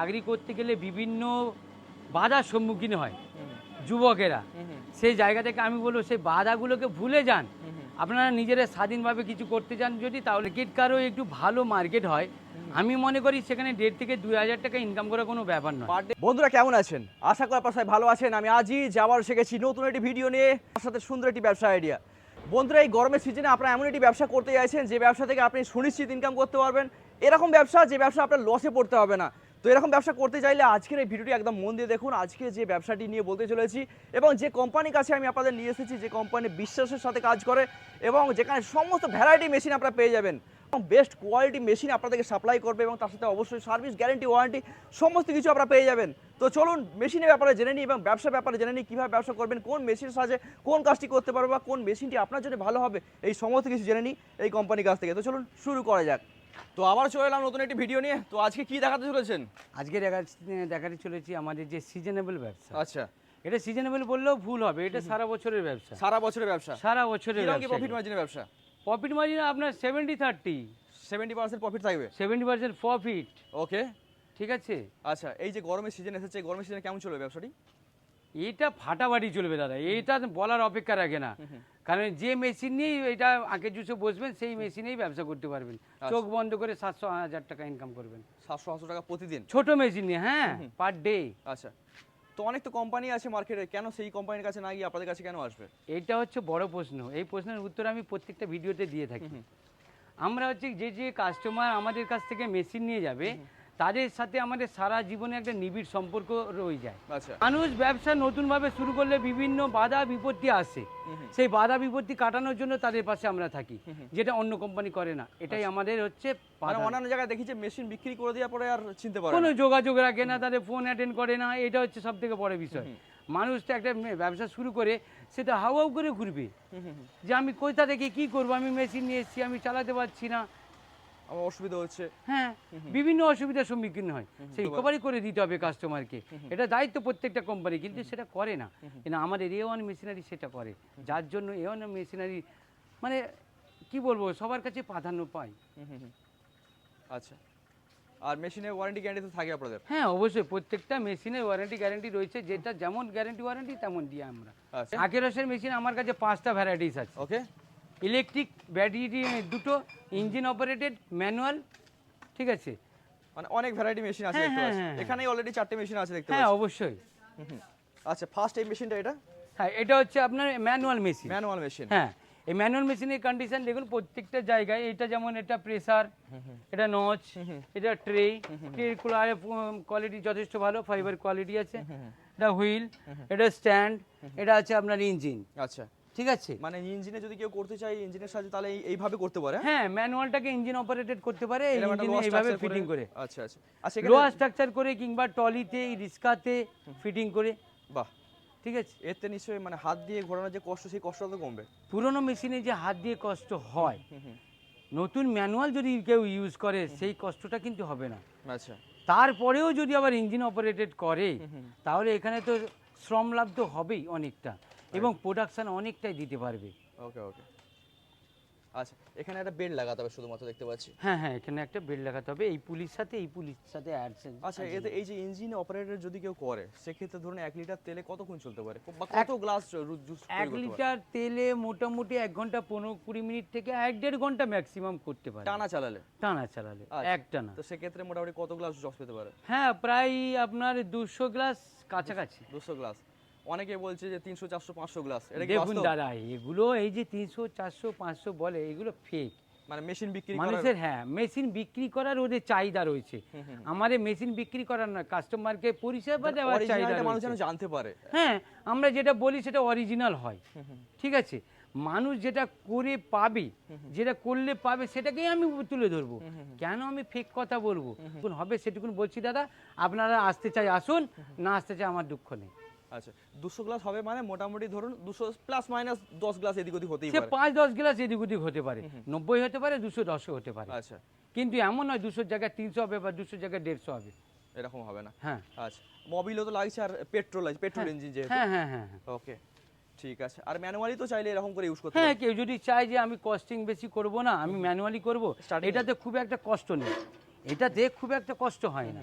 চাকরি করতে গেলে বিভিন্ন বাধার সম্মুখীন হয় যুবকেরা। সেই জায়গা থেকে আমি বলব সেই বাধাগুলোকে ভুলে যান। আপনারা নিজেরা স্বাধীনভাবে কিছু করতে চান যদি তাহলে মার্কেট কারও একটু ভালো মার্কেট হয়। আমি মনে করি সেখানে দেড় থেকে দুই হাজার টাকা ইনকাম করা কোনো ব্যাপার নয়। বন্ধুরা কেমন আছেন? আশা করি আপনার সবাই ভালো আছেন। আমি আজই যাওয়ার শিখেছি নতুন একটি ভিডিও নিয়ে। তার সাথে সুন্দর একটি ব্যবসা আইডিয়া বন্ধুরা এই গরমের সিজনে আপনারা এমন একটি ব্যবসা করতে চাইছেন যে ব্যবসা থেকে আপনি সুনিশ্চিত ইনকাম করতে পারবেন। এরকম ব্যবসা যে ব্যবসা আপনার লসে পড়তে হবে না। তো এরকম ব্যবসা করতে চাইলে আজকের এই ভিডিওটি একদম মন দিয়ে দেখুন। আজকে যে ব্যবসাটি নিয়ে বলতে চলেছি এবং যে কোম্পানির কাছে আমি আপনাদের নিয়ে এসেছি, যে কোম্পানি বিশ্বাসের সাথে কাজ করে এবং যেখানে সমস্ত ভ্যারাইটি মেশিন আপনারা পেয়ে যাবেন। এবং বেস্ট কোয়ালিটি মেশিন আপনাদেরকে সাপ্লাই করবে এবং তার সাথে অবশ্যই সার্ভিস গ্যারেন্টি ওয়ারেন্টি সমস্ত কিছু আপনারা পেয়ে যাবেন। তো চলুন মেশিনের ব্যাপারে জেনে নিই এবং ব্যবসার ব্যাপারে জেনে নিই কীভাবে ব্যবসা করবেন, কোন মেশিনের সাহায্যে কোন কাজটি করতে পারবে বা কোন মেশিনটি আপনার জন্য ভালো হবে, এই সমস্ত কিছু জেনে নিই এই কোম্পানির কাছ থেকে। তো চলুন শুরু করা যাক। তো আবার চলে এলাম নতুন একটি ভিডিও নিয়ে। তো আজকে কি দেখাতে চলেছেন? আজকে দেখা দেখাতে চলেছি আমাদের যে সিজনেবল ব্যবসা। আচ্ছা। এটা সিজনেবল বললেও ভুল হবে এটা সারা বছরের ব্যবসা। সারা বছরের ব্যবসা। সারা বছরের কি প্রফিট মার্জিনের ব্যবসা? প্রফিট মার্জিন আপনার seventy thirty seventy percent profit থাকবে? সেভেন্টি পার্সেন্ট প্রফিট ওকে ঠিক আছে? আচ্ছা এই যে গরমের সিজন এসেছে গরমের সিজনে কেমন চলবে ব্যবসাটি? এটা ফাটাফাটি চলবে দাদা। এটা বলার অপেক্ষা রাখে না। কারণ যে মেশিন নিয়ে এটা আগে জুসে বসবেন সেই মেশিনেই ব্যবসা করতে পারবেন। চোখ বন্ধ করে সাতশো হাজার টাকা ইনকাম করবেন। সাতশো আটশো টাকা প্রতিদিন? ছোট মেশিন নিয়ে হ্যাঁ পার ডে আচ্ছা। তো অনেক তো কোম্পানি আছে মার্কেটে কেন সেই কোম্পানির কাছে না গিয়ে আপনাদের কাছে কেন আসবে? এইটা হচ্ছে বড় প্রশ্ন। এই প্রশ্নের উত্তর আমি প্রত্যেকটা ভিডিওতে দিয়ে থাকি। আমরা হচ্ছে যে যে কাস্টমার আমাদের কাছ থেকে মেশিন নিয়ে যাবে তাদের সাথে আমাদের সারা জীবনে একটা নিবিড় সম্পর্ক রয়ে যায়। আচ্ছা। মানুষ ব্যবসা নতুনভাবে শুরু করলে বিভিন্ন বাধা বিপত্তি আসে। সেই বাধা বিপত্তি কাটানোর জন্য তাদের পাশে আমরা থাকি যেটা অন্য কোম্পানি করে না। এটাই আমাদের হচ্ছে মানে অন্যান্য জায়গায় দেখি যে মেশিন বিক্রি করে দেওয়ার পরে আর চিনতে পারে কোনো। যোগাযোগ রাখে না তাদের ফোন অ্যাটেন্ড করে না এটা হচ্ছে সব থেকে বড় বিষয়। মানুষ তো একটা ব্যবসা শুরু করে সেটা হাউ হাউ করে ঘুরবে। যে আমি কোথা থেকে কি করব? আমি মেশিন নিয়ে এসেছি আমি চালাতে পারছি না। আমার অসুবিধা হচ্ছে। হ্যাঁ বিভিন্ন অসুবিধার সম্মুখীন হয়। সেই রিকভারি করে দিতে হবে কাস্টমারকে এটা দায়িত্ব প্রত্যেকটা কোম্পানি কিন্তু সেটা করে না। কিন্তু আমাদের এ ওয়ান মেশিনারি সেটা করে। যার জন্য এ ওয়ান মেশিনারি মানে কি বলব সবার কাছে প্রাধান্য পায়। আচ্ছা। আর মেশিনের ওয়ারেন্টি গ্যারান্টি তো থাকে আপনাদের? হ্যাঁ অবশ্যই। প্রত্যেকটা মেশিনের ওয়ারেন্টি গ্যারান্টি রয়েছে। যেটা যেমন গ্যারান্টি ওয়ারেন্টি তেমন দিই আমরা। আচ্ছা। আখেরসের মেশিন আমার কাছে পাঁচটা ভ্যারাইটিস আছে। ওকে ইলেকট্রিক ব্যাটারি দুটো ইঞ্জিন অপারেটেড ম্যানুয়াল ঠিক আছে? মানে অনেক ভ্যারাইটি মেশিন আছে হ্যাঁ, দেখতে হ্যাঁ, পাচ্ছি। হ্যাঁ, এখানেই অলরেডি চারটে মেশিন আছে দেখতে পাচ্ছি। হ্যাঁ অবশ্যই। আচ্ছা ফার্স্ট এই মেশিনটা এটা? হ্যাঁ এটা হচ্ছে আপনার ম্যানুয়াল মেশিন ম্যানুয়াল মেশিন হ্যাঁ এই ম্যানুয়াল মেশিনের কন্ডিশন দেখুন প্রত্যেকটা জায়গায় এটা যেমন এটা প্রেসার এটা নচ এটা ট্রে ট্রের কোয়ালিটি যথেষ্ট ভালো ফাইবার কোয়ালিটি আছে। এটা হুইল এটা স্ট্যান্ড এটা আছে আপনার ইঞ্জিন আচ্ছা। ঠিক আছে? মানে ইঞ্জিনে যদি কেউ করতে চায় ইঞ্জিনের সাহায্যে তাহলে এইভাবে করতে পারে হ্যাঁ? হ্যাঁ ম্যানুয়ালটাকে ইঞ্জিন অপারেটেড করতে পারে ইঞ্জিনে এইভাবে ফিটিং করে। আচ্ছা আচ্ছা। আচ্ছা এখানে স্ট্রাকচার করে কিংবা টলিতে রিস্কাতে ফিটিং করে। বাহ। ঠিক আছে? এতে নিশ্চয়ই মানে হাত দিয়ে ঘোরানোর যে কষ্ট সেই কষ্টটা তো কমবে। পুরোনো মেশিনে যে হাত দিয়ে কষ্ট হয়। নতুন ম্যানুয়াল যদি কেউ ইউজ করে সেই কষ্টটা কিন্তু হবে না। আচ্ছা। তারপরেও যদি আবার ইঞ্জিন অপারেটেড করে তাহলে এখানে তো শ্রম লাভ তো হবেই অনেকটা। এবং প্রোডাকশন অনেকটাই দিতে পারবে। ওকে ওকে আচ্ছা এখানে একটা বেড লাগাতে হবে শুধুমাত্র দেখতে পাচ্ছি। হ্যাঁ হ্যাঁ এখানে একটা বেল্ট লাগাতে হবে। এই পুলিশ সাথে এই পুলিশ সাথে অ্যাডসেন্স আচ্ছা এতে এই যে ইঞ্জিন অপারেটর যদি কেউ করে সেক্ষেত্রে ধরুন এক লিটার তেলে কতক্ষণ চলতে পারে? বা কত গ্লাস জুস এক লিটার তেলে মোটামুটি এক ঘণ্টা পনেরো কুড়ি মিনিট থেকে এক দেড় ঘণ্টা ম্যাক্সিমাম করতে পারে। টানা চালালে? টানা চালালে আচ্ছা। এক টানা। তো সেক্ষেত্রে মোটামুটি কত গ্লাস জস পেতে পারে? হ্যাঁ প্রায় আপনার দুশো গ্লাস কাছাকাছি। দুশো গ্লাস অনেকে বলছে যে তিনশো চারশো পাঁচশো গ্লাস দেখুন দাদা এগুলো এই যে তিনশো চারশো পাঁচশো বলে এগুলো ফেক মানে মেশিন বিক্রি মানুষের হ্যাঁ মেশিন বিক্রি করার ওদের চাহিদা রয়েছে। আমাদের মেশিন বিক্রি করার না কাস্টমারকে পরিষেবা দেওয়ার চাহিদা মানুষ যেন জানতে পারে। হ্যাঁ আমরা যেটা বলি সেটা অরিজিনাল হয়। ঠিক আছে? মানুষ যেটা করে পাবে যেটা করলে পাবে সেটাকেই আমি তুলে ধরবো। কেন আমি ফেক কথা বলব? হবে সেটুকুন বলছি দাদা আপনারা আসতে চাই আসুন। না আসতে চাই আমার দুঃখ নেই। আচ্ছা দুশো গ্লাস হবে মানে মোটামুটি ধরুন দুশো প্লাস মাইনাস দশ গ্লাস এদিক ওদিক হতেই পারে। পাঁচ দশ গ্লাস এদিক ওদিক হতে পারে। নব্বই হতে পারে দুশো দশও হতে পারে। আচ্ছা। কিন্তু এমন নয় দুশোর জায়গায় তিনশো হবে বা দুশোর জায়গায় দেড়শো হবে। এরকম হবে না? হ্যাঁ। আচ্ছা মোবিলও তো লাগছে আর পেট্রোল আছে পেট্রোল ইঞ্জিন যেহেতু। হ্যাঁ হ্যাঁ হ্যাঁ হ্যাঁ। ওকে ঠিক আছে। আর ম্যানুয়ালি তো চাইলে এরকম করে ইউজ করতে হ্যাঁ কেউ যদি চায় যে আমি কস্টিং বেশি করব না আমি ম্যানুয়ালি করব এটাতে খুব একটা কষ্ট নেই। এটাতে খুব একটা কষ্ট হয় না।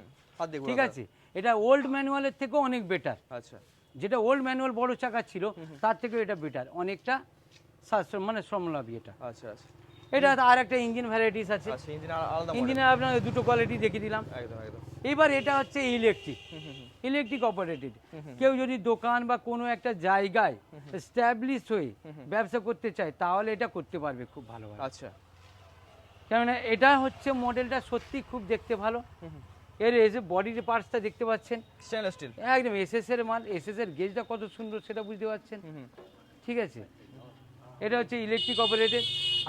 ঠিক আছে? এটা ওল্ড ম্যানুয়ালের থেকেও অনেক বেটার আচ্ছা। যেটা ওল্ড ম্যানুয়াল বড় চাকা ছিল তার থেকেও এটা বেটার অনেকটা মানে শ্রমলাভী এটা। আচ্ছা আচ্ছা। এটা আর একটা ইঞ্জিন ভ্যারাইটিস আছে। আচ্ছা ইঞ্জিন। ইঞ্জিনের আপনার দুটো কোয়ালিটি দেখিয়ে দিলাম। এবার এটা হচ্ছে ইলেকট্রিক। ইলেকট্রিক অপারেটেড কেউ যদি দোকান বা কোনো একটা জায়গায় স্ট্যাবলিশ হয়ে ব্যবসা করতে চায় তাহলে এটা করতে পারবে খুব ভালোভাবে আচ্ছা। কেননা এটা হচ্ছে মডেলটা সত্যি খুব দেখতে ভালো। এর এসে বডির পার্টসটা দেখতে পাচ্ছেন স্টেনলেস স্টিল একদম এসএস এর মাল এসএস এর গেজটা কত সুন্দর সেটা বুঝতে পারছেন? ঠিক আছে? এটা হচ্ছে ইলেকট্রিক অপারেটেড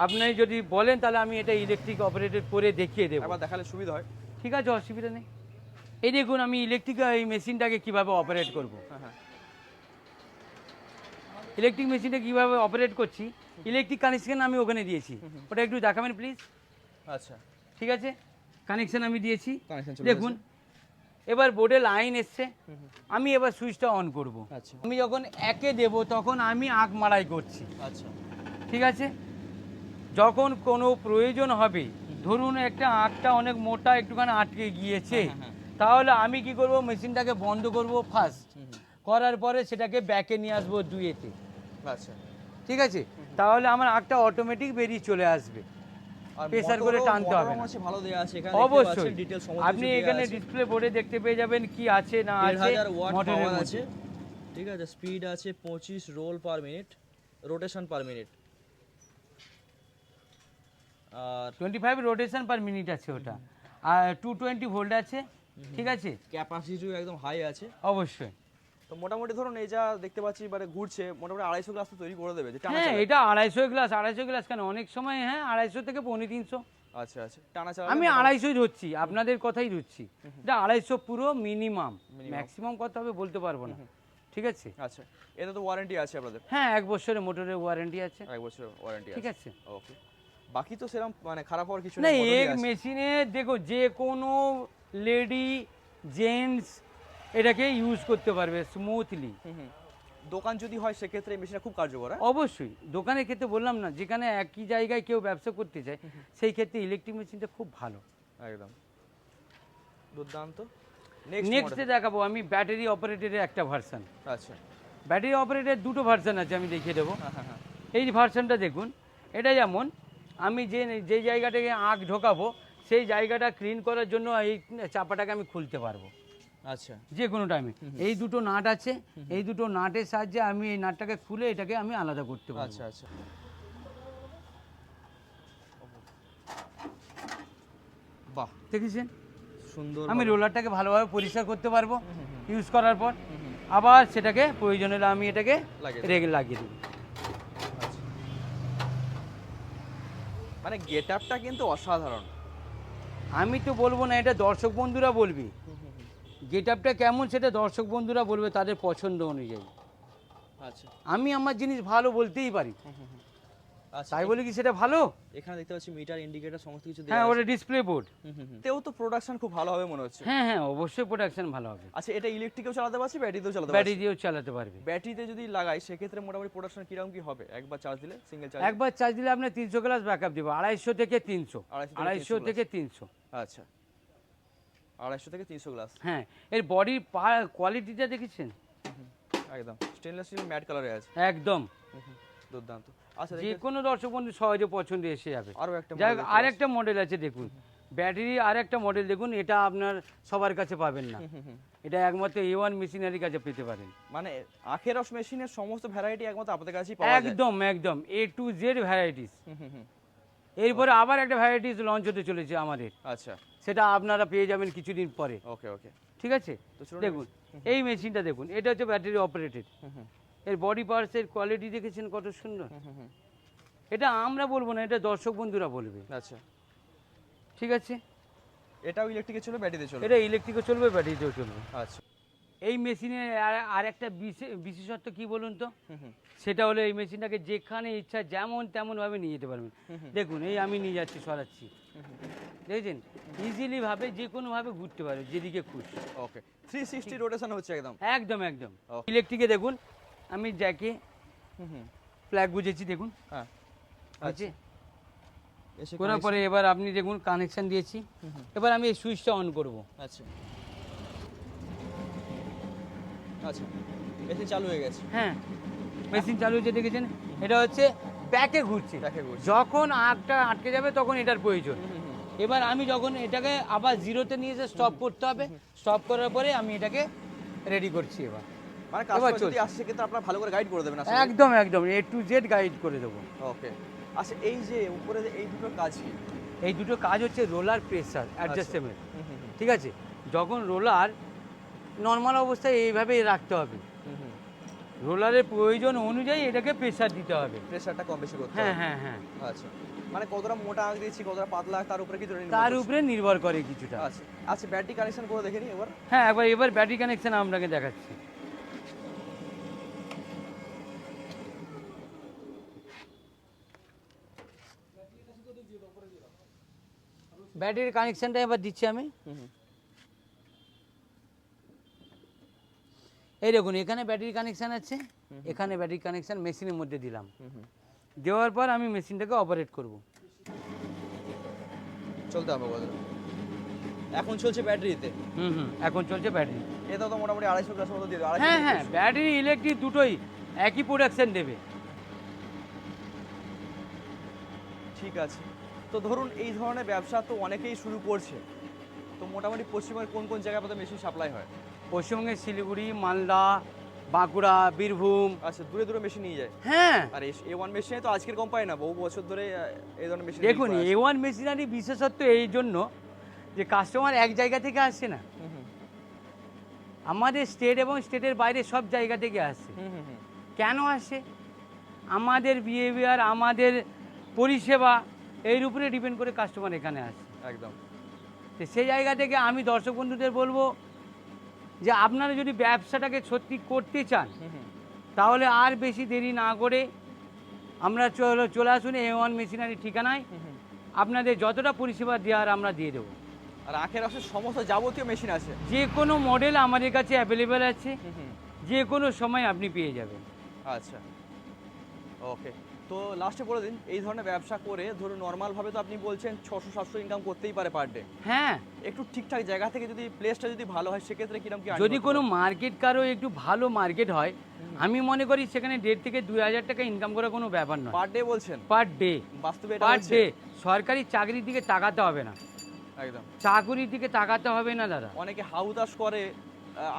আপনি যদি বলেন তাহলে আমি এটা ইলেকট্রিক অপারেটেড করে দেখিয়ে দেবো। একবার দেখালে সুবিধা হয়। ঠিক আছে অসুবিধা নেই। এই দেখুন আমি ইলেকট্রিক এই মেশিনটাকে কীভাবে অপারেট করব। হ্যাঁ হ্যাঁ। ইলেকট্রিক মেশিনটা কীভাবে অপারেট করছি? ইলেকট্রিক কানেকশন আমি ওখানে দিয়েছি। ওটা একটু দেখাবেন প্লিজ আচ্ছা। ঠিক আছে? কানেকশন আমি দিয়েছি। দেখুন এবার বোর্ডে লাইন এসছে। আমি এবার সুইচটা অন করব। আমি যখন একে দেব তখন আমি আগ মারাই করছি। আচ্ছা। ঠিক আছে? যখন কোনো প্রয়োজন হবে ধরুন একটা আঁকটা অনেক মোটা একটুখানি আটকে গিয়েছে হ্যাঁ, হ্যাঁ। তাহলে আমি কি করব? মেশিনটাকে বন্ধ করব ফার্স্ট করার পরে সেটাকে ব্যাকে নিয়ে আসব দুয়েতে আচ্ছা। ঠিক আছে? তাহলে আমার আঁকটা অটোমেটিক বেরিয়ে চলে আসবে। Pressure করে টানতে হবে না। ভালো দেয়া আছে এখানে অবশ্যই। আপনি এখানে ডিসপ্লে বোর্ডে দেখতে পেয়ে যাবেন কি আছে না আছে 1000 মোটরের আছে। ঠিক আছে স্পিড আছে 25 roll per minute rotation per minute আর twenty five rotation per minute আছে ওটা। আর টু টোয়েন্টি ভোল্ট আছে। ঠিক আছে? ক্যাপাসিটিও একদম হাই আছে। অবশ্যই। তো মোটামুটি ধরুন এই যা দেখতে পাচ্ছি মানে ঘুরছে মোটামুটি আড়াইশো গ্লাস তো তৈরি করে দেবে হ্যাঁ এটা আড়াইশো গ্লাস আড়াইশো গ্লাস কেন? অনেক সময় হ্যাঁ আড়াইশো থেকে পৌনে তিনশো। আচ্ছা আচ্ছা টানা চালা আমি আড়াইশোই ধরছি আপনাদের কথাই ধরছি। এটা আড়াইশো পুরো মিনিমাম। ম্যাক্সিমাম কত হবে বলতে পারব না। ঠিক আছে? আচ্ছা এতে তো ওয়ারেন্টি আছে আপনাদের? হ্যাঁ এক বছরের মোটরের ওয়ারেন্টি আছে। এক বছরের ওয়ারেন্টি ঠিক আছে। ওকে বাকি তো সেরকম মানে খারাপ হওয়ার কিছু না নেই এক মেশিনে দেখো যে কোনো লেডি জেন্টস এটাকে ইউজ করতে পারবে স্মুথলি। দোকান যদি হয় সেক্ষেত্রে এই মেশিনটা খুব কার্যকর হ্যাঁ? অবশ্যই। দোকানের ক্ষেত্রে বললাম না যেখানে একই জায়গায় কেউ ব্যবসা করতে চায় সেই ক্ষেত্রে ইলেকট্রিক মেশিনটা খুব ভালো। একদম। দুর্দান্ত। নেক্সটে দেখাবো আমি ব্যাটারি অপারেটেডের একটা ভার্সন আচ্ছা। ব্যাটারি অপারেটেড দুটো ভার্সন আছে আমি দেখিয়ে দেবো। হ্যাঁ হ্যাঁ এই ভার্সনটা দেখুন এটা যেমন আমি যে যে জায়গাটাকে আঁক ঢোকাবো সেই জায়গাটা ক্লিন করার জন্য এই চাপাটাকে আমি খুলতে পারব। আচ্ছা। যে কোনো টাইমে এই দুটো নাট আছে এই দুটো নাটের সাহায্যে আমি এই নাটটাকে খুলে এটাকে আমি আলাদা করতে পারব। আচ্ছা আচ্ছা। বাহ। দেখেছেন? সুন্দর আমি রোলারটাকে ভালোভাবে পরিষ্কার করতে পারব ইউজ করার পর। আবার সেটাকে প্রয়োজন হলে আমি এটাকে রেগে লাগিয়ে দেবো। আচ্ছা। মানে গেট আপটা কিন্তু অসাধারণ। আমি তো বলব না এটা দর্শক বন্ধুরা বলবি। গেট আপটা কেমন সেটা দর্শক বন্ধুরা বলবে তাদের পছন্দ অনুযায়ী। আচ্ছা। আমি আমার জিনিস ভালো বলতেই পারি। আচ্ছা তাই বলে কি সেটা ভালো? এখানে দেখতে পাচ্ছি মিটার ইন্ডিকেটর সমস্ত কিছু হ্যাঁ ওটা ডিসপ্লে বোর্ড তেও তো প্রোডাকশন খুব ভালো হবে মনে হচ্ছে। হ্যাঁ হ্যাঁ অবশ্যই প্রোডাকশন ভালো হবে। আচ্ছা এটা ইলেকট্রিকেও চালাতে পারছি ব্যাটারিতেও চালাতে পারছি? দিয়েও চালাতে পারবে। ব্যাটারিতে যদি লাগাই সেক্ষেত্রে মোটামুটি প্রোডাকশন কীরকম কি হবে? একবার চার্জ দিলে সিঙ্গেল চার্জ একবার চার্জ দিলে আপনার তিনশো গ্লাস ব্যাকআপ দেবো আড়াইশো থেকে তিনশো। 250 থেকে আড়াইশো 300 থেকে তিনশো। আচ্ছা। আড়াইশো থেকে তিনশো গ্লাস। হ্যাঁ এর বডির কোয়ালিটিটা দেখেছেন? একদম। স্টেনলেস স্টিল ম্যাট কালারে আছে। একদম। দুর্দান্ত। আচ্ছা যে কোনো দর্শক বন্ধু সহজে পছন্দে এসে যাবে। আরও একটা যাই আরেকটা মডেল আছে দেখুন। ব্যাটারি আর একটা মডেল দেখুন এটা আপনার সবার কাছে পাবেন না। এটা একমাত্র এ ওয়ান মেশিনারির কাছে পেতে পারেন। মানে আখের মেশিনের সমস্ত ভ্যারাইটি একমাত্র আপনাদের কাছেই পাওয়া যায়। একদম একদম। A to Z varieties. এরপরে আবার একটা ভ্যারাইটিস লঞ্চ হতে চলেছে আমাদের। আচ্ছা। সেটা আপনারা পেয়ে যাবেন কিছুদিন পরে। ওকে ওকে। ঠিক আছে? দেখুন এই মেশিনটা দেখুন এটা হচ্ছে ব্যাটারি অপারেটেড এর বডি পার্টসের কোয়ালিটি দেখেছেন কত সুন্দর। এটা আমরা বলব না এটা দর্শক বন্ধুরা বলবে। আচ্ছা। ঠিক আছে? এটাও ইলেকট্রিকে চলবে ব্যাটারিতে চলবে? এটা ইলেকট্রিকও চলবে ব্যাটারিতেও চলবে। আচ্ছা। এই মেশিনের আর- একটা বিশে- বিশেষত্ব কি বলুন তো? সেটা হলো এই মেশিনটাকে যেখানে ইচ্ছা যেমন তেমন ভাবে নিয়ে যেতে পারবেন। দেখুন এই আমি নিয়ে যাচ্ছি সরাচ্ছি। দেখেছেন? ইজিলি ভাবে যে কোনো ভাবে ঘুরতে পারবে যেদিকে খুশি। ওকে থ্রি সিক্সটি রোটেশন হচ্ছে একদম? একদম একদম। ইলেকট্রিকে দেখুন আমি জ্যাকে প্লাগ বুঝেছি দেখুন। হ্যাঁ। আছে এসে করার পরে এবার আপনি দেখুন কানেকশন দিয়েছি। এবার আমি এই সুইচটা অন করব। আচ্ছা। আচ্ছা মেশিন চালু হয়ে গেছে। হ্যাঁ মেশিন চালু হচ্ছে দেখেছেন? এটা হচ্ছে ব্যাকে ঘুরছে। যখন আগটা আটকে যাবে তখন এটার প্রয়োজন। এবার আমি যখন এটাকে আবার জিরোতে নিয়ে এসে স্টপ করতে হবে স্টপ করার পরে আমি এটাকে রেডি করছি এবার। মানে কাস্টমার যদি। আসছে কিন্তু আপনারা ভালো করে গাইড করে দেবেন একদম একদম। এ টু জেড গাইড করে দেবো। ওকে আচ্ছা এই যে উপরে এই দুটো কাজ কি? এই দুটো কাজ হচ্ছে রোলার প্রেসার অ্যাডজাস্টেবল ঠিক আছে? যখন রোলার নর্মাল অবস্থায় এইভাবে রাখতে হবে। রোলারের প্রয়োজন অনুযায়ী এটাকে প্রেসার দিতে হবে। প্রেসারটা কম বেশি করতে হ্যাঁ হ্যাঁ হ্যাঁ। আচ্ছা। মানে কতটা মোটা আঁক দিয়েছি কতটা পাতলা তার উপরে কিছু তার উপরে নির্ভর করে কিছুটা। আচ্ছা। আচ্ছা ব্যাটারি কানেকশন করে দেখে নিই এবার। হ্যাঁ একবার এবার ব্যাটারি কানেকশন আপনাকে দেখাচ্ছি। ব্যাটারির কানেকশনটা এবার দিচ্ছি আমি। হুম। এই দেখুন এখানে ব্যাটারি কানেকশন আছে। এখানে ব্যাটারি কানেকশন মেশিনের মধ্যে দিলাম। দেওয়ার পর আমি মেশিনটাকে অপারেট করব। চলতে হবে কত এখন চলছে ব্যাটারিতে হুম হুম এখন চলছে ব্যাটারি এটা তো মোটামুটি আড়াইশো গ্লাস মতো দিয়ে দেবে হ্যাঁ হ্যাঁ ব্যাটারি ইলেকট্রিক দুটোই একই প্রোডাকশন দেবে। ঠিক আছে। তো ধরুন এই ধরনের ব্যবসা তো অনেকেই শুরু করছে। তো মোটামুটি পশ্চিমবঙ্গের কোন কোন জায়গায় আমাদের মেশিন সাপ্লাই হয়? পশ্চিমবঙ্গের শিলিগুড়ি মালদা বাঁকুড়া বীরভূম। আচ্ছা দূরে দূরে মেশিন নিয়ে যায়? হ্যাঁ। আর এ ওয়ান মেশিনে তো আজকের কোম্পানি না বহু বছর ধরে এই ধরনের মেশিন দেখুন এ ওয়ান মেশিনারি বিশেষত্ব এই জন্য যে কাস্টমার এক জায়গা থেকে আসছে না। আমাদের স্টেট এবং স্টেটের বাইরে সব জায়গা থেকে আসছে কেন আসে? আমাদের বিহেভিয়ার আমাদের পরিষেবা এর উপরে ডিপেন্ড করে কাস্টমার এখানে আসে। একদম। তো সেই জায়গা থেকে আমি দর্শক বন্ধুদের বলব যে আপনারা যদি ব্যবসাটাকে সত্যি করতে চান তাহলে আর বেশি দেরি না করে আমরা চলে চলে আসুন এ ওয়ান মেশিনারি ঠিকানায়। আপনাদের যতটা পরিষেবা দেওয়ার আমরা দিয়ে দেবো। আর আখের রসের সমস্ত যাবতীয় মেশিন আছে। যে কোনো মডেল আমাদের কাছে অ্যাভেলেবেল আছে। যে কোনো সময় আপনি পেয়ে যাবেন। আচ্ছা। ওকে তো লাস্টে বলে দিন এই ধরনের ব্যবসা করে ধরুন নর্মালভাবে তো আপনি বলছেন ছশো সাতশো ইনকাম করতেই পারে পার ডে হ্যাঁ। একটু ঠিকঠাক জায়গা থেকে যদি প্লেসটা যদি ভালো হয় সেক্ষেত্রে কীরকম কি যদি কোনো মার্কেট কারও একটু ভালো মার্কেট হয় আমি মনে করি সেখানে দেড় থেকে দুই হাজার টাকা ইনকাম করা কোনো ব্যাপার নয়। পার ডে বলছেন? পার ডে বাস্তবে এটা পার ডে সরকারি চাকরির দিকে তাকাতে হবে না। একদম। চাকুরির দিকে তাকাতে হবে না দাদা। অনেকে হাউতাস করে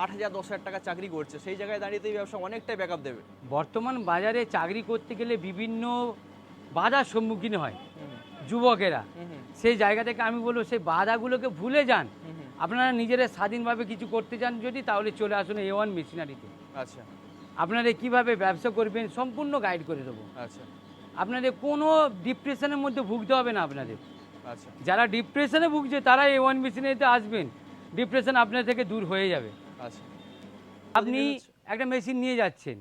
আট হাজার দশ হাজার টাকা চাকরি করছে। সেই জায়গায় দাঁড়িয়ে এই ব্যবসা অনেকটাই ব্যাকআপ দেবে। বর্তমান বাজারে চাকরি করতে গেলে বিভিন্ন বাধার সম্মুখীন হয় যুবকেরা। সেই জায়গা থেকে আমি বলব সেই বাধাগুলোকে ভুলে যান। আপনারা নিজেরা স্বাধীনভাবে কিছু করতে চান যদি তাহলে চলে আসুন এ ওয়ান মেশিনারিতে আচ্ছা। আপনারা কীভাবে ব্যবসা করবেন সম্পূর্ণ গাইড করে দেবো। আচ্ছা। আপনাদের কোনো ডিপ্রেশনের মধ্যে ভুগতে হবে না আপনাদের। আচ্ছা। যারা ডিপ্রেশনে ভুগছে তারা এ ওয়ান মেশিনারিতে আসবেন। ডিপ্রেশন আপনার থেকে দূর হয়ে যাবে। আচ্ছা। আপনি একটা মেশিন নিয়ে যাচ্ছেন।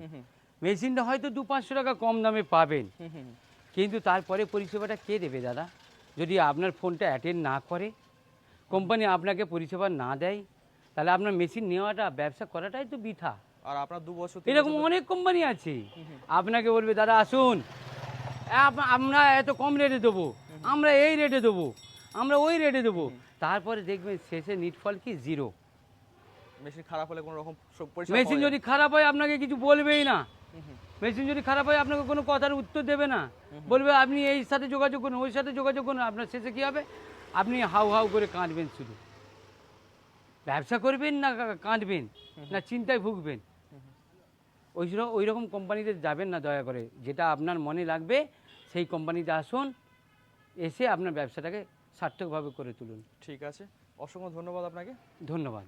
মেশিনটা হয়তো দু পাঁচশো টাকা কম দামে পাবেন। কিন্তু তারপরে পরিষেবাটা কে দেবে দাদা? যদি আপনার ফোনটা অ্যাটেন্ড না করে কোম্পানি আপনাকে পরিষেবা না দেয় তাহলে আপনার মেশিন নেওয়াটা ব্যবসা করাটাই তো বৃথা। আর আপনার দু বছর এরকম অনেক কোম্পানি আছে। আপনাকে বলবে দাদা আসুন। আমরা এত কম রেটে দেবো। আমরা এই রেটে দেবো। আমরা ওই রেটে দেবো। তারপরে দেখবেন শেষে নিটফল কি? জিরো মেশিন খারাপ হলে কোনো রকম মেশিন যদি খারাপ হয় আপনাকে কিছু বলবেই না। মেশিন যদি খারাপ হয় আপনাকে কোনো কথার উত্তর দেবে না। বলবে আপনি এই সাথে যোগাযোগ করুন ওই সাথে যোগাযোগ করুন আপনার শেষে কী হবে? আপনি হাউ হাউ করে কাঁদবেন শুধু। ব্যবসা করবেন না কাঁদবেন না চিন্তায় ভুগবেন। ওই ওই রকম কোম্পানিতে যাবেন না দয়া করে। যেটা আপনার মনে লাগবে সেই কোম্পানিতে আসুন এসে আপনার ব্যবসাটাকে সার্থকভাবে করে তুলুন। ঠিক আছে। অসংখ্য ধন্যবাদ আপনাকে। ধন্যবাদ।